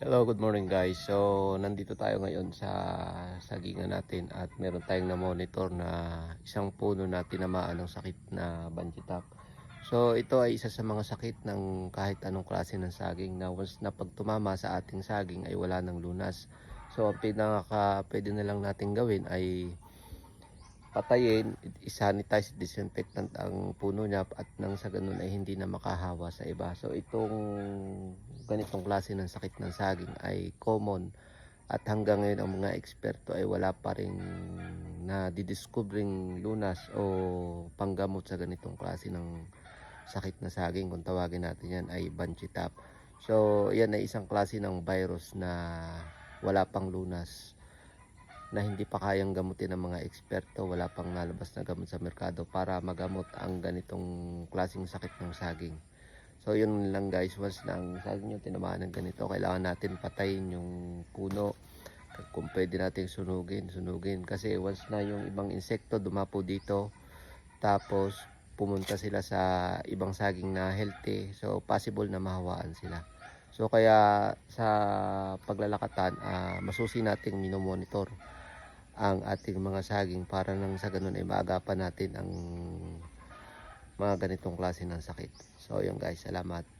Hello, good morning guys. So, nandito tayo ngayon sa sagingan natin at meron tayong na-monitor na isang puno na tinamaan ng sakit na banjitap. So, ito ay isa sa mga sakit ng kahit anong klase ng saging na once na pag tumama sa ating saging ay wala ng lunas. So, ang pinaka pwede na lang natin gawin ay patayin, isanitize, disinfectant ang puno niya at nang sa ganun ay hindi na makahawa sa iba. So itong ganitong klase ng sakit ng saging ay common at hanggang ngayon ang mga eksperto ay wala pa rin na didiscovering lunas o panggamot sa ganitong klase ng sakit na saging kung tawagin natin yan ay banchitap. So yan ay isang klase ng virus na wala pang lunas na hindi pa kayang gamutin ng mga eksperto, wala pang nalabas na gamot sa merkado para magamot ang ganitong klaseng sakit ng saging. So yun lang guys, once na ang saging yung tinamaan ng ganito, kailangan natin patayin yung puno. Kung pwede natin sunugin, sunugin. Kasi once na yung ibang insekto dumapo dito, tapos pumunta sila sa ibang saging na healthy, so possible na mahawaan sila. So kaya sa paglalakatan, ah, masusi nating minomonitor ang ating mga saging para nang sa ganun ay maagapan natin ang mga ganitong klase ng sakit. So yun guys, salamat.